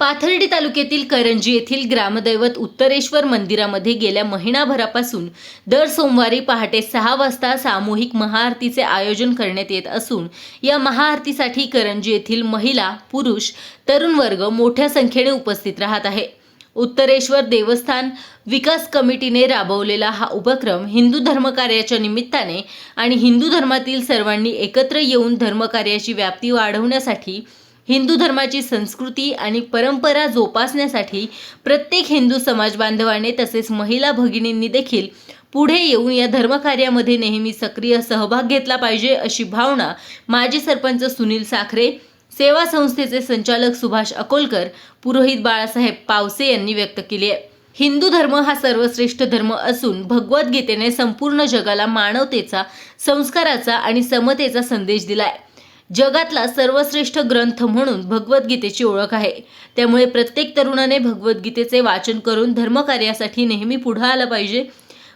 पाथर्डी तालुक्यातील करंजी येथील ग्रामदैवत उत्तरेश्वर मंदिरामध्ये गेल्या महिनाभरापासून दर सोमवारी पहाटे सहा वाजता सामूहिक महाआरतीचे आयोजन करण्यात येत असून या महाआरतीसाठी करंजी येथील महिला पुरुष तरुण वर्ग मोठ्या संख्येने उपस्थित राहत आहे. उत्तरेश्वर देवस्थान विकास कमिटीने राबवलेला हा उपक्रम हिंदू धर्मकार्याच्या निमित्ताने आणि हिंदू धर्मातील सर्वांनी एकत्र येऊन धर्मकार्याची व्याप्ती वाढवण्यासाठी हिंदू धर्माची संस्कृती आणि परंपरा जोपासण्यासाठी प्रत्येक हिंदू समाज बांधवाने तसेच महिला भगिनींनी देखील पुढे येऊन या धर्मकार्यामध्ये नेहमी सक्रिय सहभाग घेतला पाहिजे अशी भावना माजी सरपंच सुनील साखरे सेवा संस्थेचे संचालक सुभाष अकोलकर पुरोहित बाळासाहेब पावसे यांनी व्यक्त केली आहे. हिंदू धर्म हा सर्वश्रेष्ठ धर्म असून भगवद्गीतेने संपूर्ण जगाला मानवतेचा संस्काराचा आणि समतेचा संदेश दिलाय जगातला सर्वश्रेष्ठ ग्रंथ म्हणून भगवद्गीतेची ओळख आहे. त्यामुळे प्रत्येक तरुणाने भगवद्गीतेचे वाचन करून धर्मकार्यासाठी नेहमी पुढं आलं पाहिजे.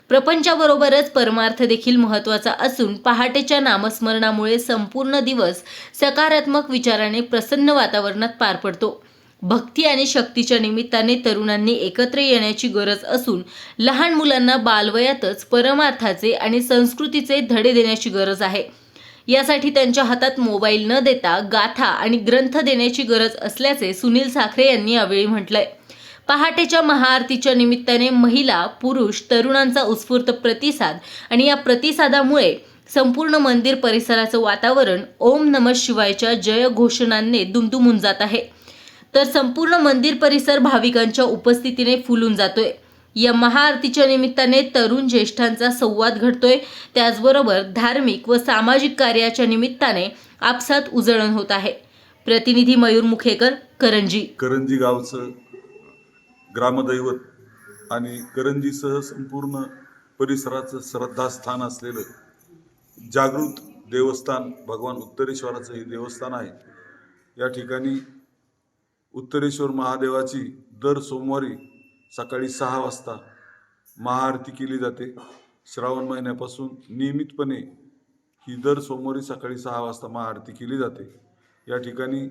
प्रपंचाबरोबरच परमार्थ देखील महत्त्वाचा असून पहाटेच्या नामस्मरणामुळे संपूर्ण दिवस सकारात्मक विचाराने प्रसन्न वातावरणात पार पडतो. भक्ती आणि शक्तीच्या निमित्ताने तरुणांनी एकत्र येण्याची गरज असून लहान मुलांना बालवयातच परमार्थाचे आणि संस्कृतीचे धडे देण्याची गरज आहे. यासाठी त्यांच्या हातात मोबाईल न देता गाथा आणि ग्रंथ देण्याची गरज असल्याचे सुनील साखरे यांनी यावेळी म्हटलंय. पहाटेच्या महाआरतीच्या निमित्ताने महिला पुरुष तरुणांचा उत्स्फूर्त प्रतिसाद आणि या प्रतिसादामुळे संपूर्ण मंदिर परिसराचं वातावरण ओम नम शिवायच्या जय घोषणांनी दुमदुमून जात आहे. तर संपूर्ण मंदिर परिसर भाविकांच्या उपस्थितीने फुलून जातोय. या महाआरतीच्या निमित्ताने तरुण ज्येष्ठांचा संवाद घडतोय. त्याचबरोबर धार्मिक व सामाजिक कार्याच्या निमित्ताने आपसात उजळण होत आहे. प्रतिनिधी मयूर मुखेकर करंजी. करंजी गावचं ग्रामदैवत आणि करंजीसह संपूर्ण परिसराचं श्रद्धास्थान असलेलं जागृत देवस्थान भगवान उत्तरेश्वराचं हे देवस्थान आहे. या ठिकाणी उत्तरेश्वर महादेवाची दर सोमवारी सकाळी सहा वाजता महाआरती केली जाते. श्रावण महिन्यापासून नियमितपणे ही दर सोमवारी सकाळी सहा वाजता महाआरती केली जाते. या ठिकाणी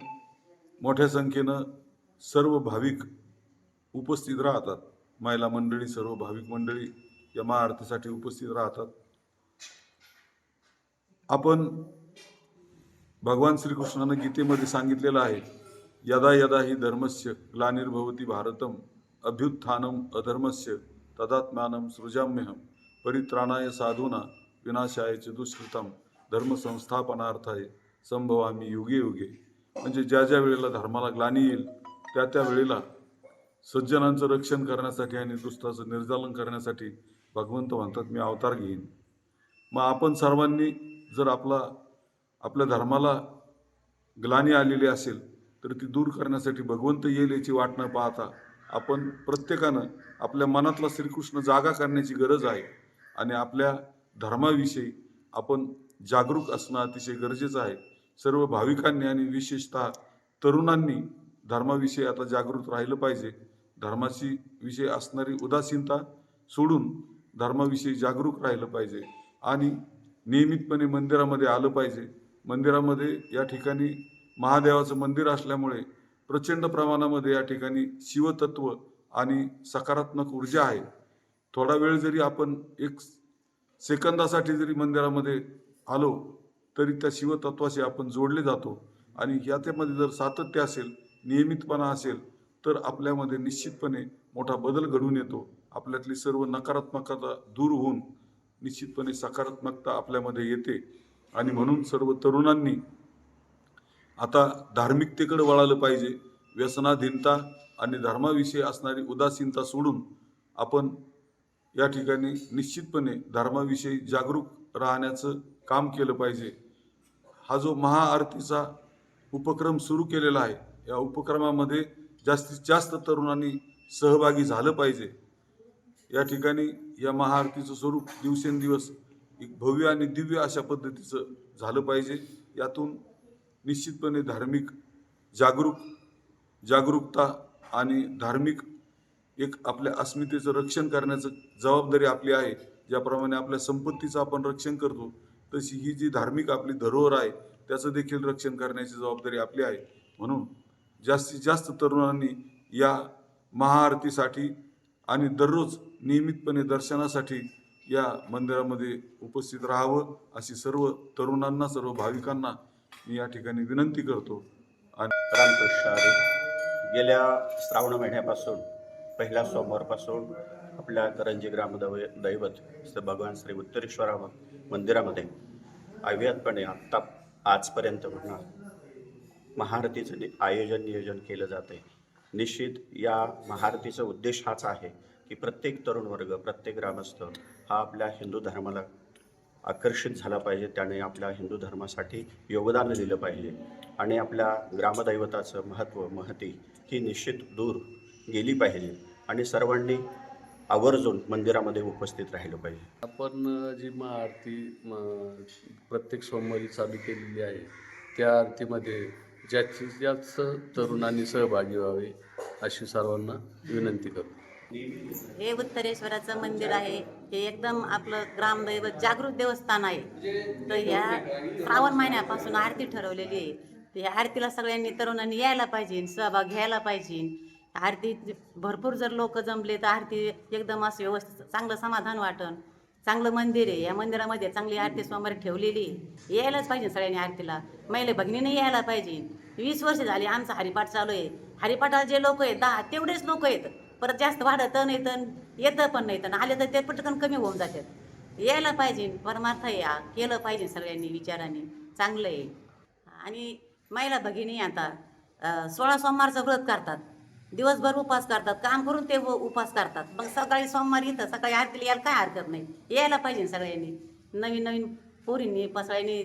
मोठ्या संख्येनं सर्व भाविक उपस्थित राहतात. महिला मंडळी सर्व भाविक मंडळी या महाआरतीसाठी उपस्थित राहतात. आपण भगवान श्रीकृष्णानं गीतेमध्ये सांगितलेलं आहे यदा यदा ही धर्मस्य ग्लानिर्भवती भारतम अभ्युत्थानम अधर्मस्य तदात्मानं सृजाम्यहम परित्राणाय साधूना विनाशाय च दुष्कृतम धर्मसंस्थापनार्थाय संभवामी युगे युगे. म्हणजे ज्या ज्या वेळेला धर्माला ग्लानी येईल त्या त्या वेळेला सज्जनांचं रक्षण करण्यासाठी आणि दुष्टाचं निर्जालन करण्यासाठी भगवंत म्हणतात मी अवतार घेईन. मग आपण सर्वांनी जर आपला आपल्या धर्माला ग्लानी आलेली असेल तर ती दूर करण्यासाठी भगवंत येईल याची वाट न पाहता आपण प्रत्येकानं आपल्या मनातला श्रीकृष्ण जागा करण्याची गरज आहे आणि आपल्या धर्माविषयी आपण जागरूक असणं अतिशय गरजेचं आहे. सर्व भाविकांनी आणि विशेषतः तरुणांनी धर्माविषयी आता जागृत राहिलं पाहिजे. धर्माची विषयी असणारी उदासीनता सोडून धर्माविषयी जागरूक राहिलं पाहिजे आणि नियमितपणे मंदिरामध्ये आलं पाहिजे. मंदिरामध्ये या ठिकाणी महादेवाचं मंदिर असल्यामुळे प्रचंड प्रमाणामध्ये या ठिकाणी शिवतत्व आणि सकारात्मक ऊर्जा आहे. थोडा वेळ जरी आपण एक सेकंदासाठी जरी मंदिरामध्ये आलो तरी त्या शिवतत्वाशी आपण जोडले जातो. आणि याच्यामध्ये जर सातत्य असेल नियमितपणा असेल तर आपल्यामध्ये निश्चितपणे मोठा बदल घडून येतो. आपल्यातली सर्व नकारात्मकता दूर होऊन निश्चितपणे सकारात्मकता आपल्यामध्ये येते. आणि म्हणून सर्व तरुणांनी आता धार्मिकतेकडे वळालं पाहिजे. व्यसनाधीनता आणि धर्माविषयी असणारी उदासीनता सोडून आपण या ठिकाणी निश्चितपणे धर्माविषयी जागरूक राहण्याचं काम केलं पाहिजे. हा जो महाआरतीचा उपक्रम सुरू केलेला आहे या उपक्रमामध्ये जास्तीत जास्त तरुणांनी सहभागी झालं पाहिजे. या ठिकाणी या महाआरतीचं स्वरूप दिवसेंदिवस एक भव्य आणि दिव्य अशा पद्धतीचं झालं पाहिजे. यातून निश्चितपणे धार्मिक जागरूक जागरूकता आणि धार्मिक एक आपल्या अस्मितेचं रक्षण करण्याचं जबाबदारी आपली आहे. ज्याप्रमाणे आपल्या संपत्तीचं आपण रक्षण करतो तशी ही जी धार्मिक आपली धरोहर आहे त्याचं देखील रक्षण करण्याची जबाबदारी आपली आहे. म्हणून जास्तीत जास्त तरुणांनी या महाआरतीसाठी आणि दररोज नियमितपणे दर्शनासाठी या मंदिरामध्ये उपस्थित राहावं अशी सर्व तरुणांना सर्व भाविकांना मी या ठिकाणी विनंती करतो आणि रामकृष्ण गेल्या श्रावण महिन्यापासून पहिल्या सोमवारपासून आपल्या करंजी ग्रामदैव दैवत श्री भगवान श्री उत्तरेश्वरा मंदिरामध्ये अव्यतपणे आत्ता आजपर्यंत म्हणा महाआरतीचं नि- आयोजन नियोजन केलं जातं आहे निश्चित या महाआरतीचा उद्देश हाच आहे की प्रत्येक तरुण वर्ग प्रत्येक ग्रामस्थ हा आपल्या हिंदू धर्माला आकर्षित झाला पाहिजे त्याने आपल्या हिंदू धर्मासाठी योगदान दिलं पाहिजे. आणि आपल्या ग्रामदैवताचं महत्त्व महती ही निश्चित दूर गेली पाहिजे. आणि सर्वांनी आवर्जून मंदिरामध्ये उपस्थित राहिलं पाहिजे. आपण जी मग आरती प्रत्येक सोमवारी चालू केलेली आहे त्या आरतीमध्ये ज्याची जास्त तरुणांनी सहभागी व्हावे अशी सर्वांना विनंती करतो. हे उत्तरेश्वराचं मंदिर आहे. हे एकदम आपलं ग्रामदैवत जागृत देवस्थान आहे. तर ह्या श्रावण महिन्यापासून आरती ठरवलेली आहे. तर ह्या आरतीला सगळ्यांनी तरुणांनी यायला पाहिजे सहभाग घ्यायला पाहिजे. आरती भरपूर जर लोक जमले तर आरती एकदम असं व्यवस्थित चांगलं समाधान वाटन. चांगलं मंदिर आहे. या मंदिरामध्ये चांगली आरती सोमवारी ठेवलेली यायलाच पाहिजे सगळ्यांनी आरतीला. महिला भगिनीने यायला पाहिजे. वीस वर्ष झाली आमचा हरिपाठ चालू आहे. हरिपाठाला जे लोक आहेत दहा तेवढेच लोक आहेत. परत जास्त वाढत नाही तर येतं पण नाही तर आले तर ते पटकन कमी होऊन जातात. यायला पाहिजे परमार्थ या केलं पाहिजे सगळ्यांनी विचारांनी. चांगलं आहे. आणि महिला भगिनी आता सोळा सोमवारचं व्रत करतात. दिवसभर उपास करतात. काम करून ते उपास करतात. मग सकाळी सोमवार इथं सकाळी आरतीला यायला काय हरकत नाही? यायला पाहिजे सगळ्यांनी. नवीन नवीन पोरींनी पसळ्यांनी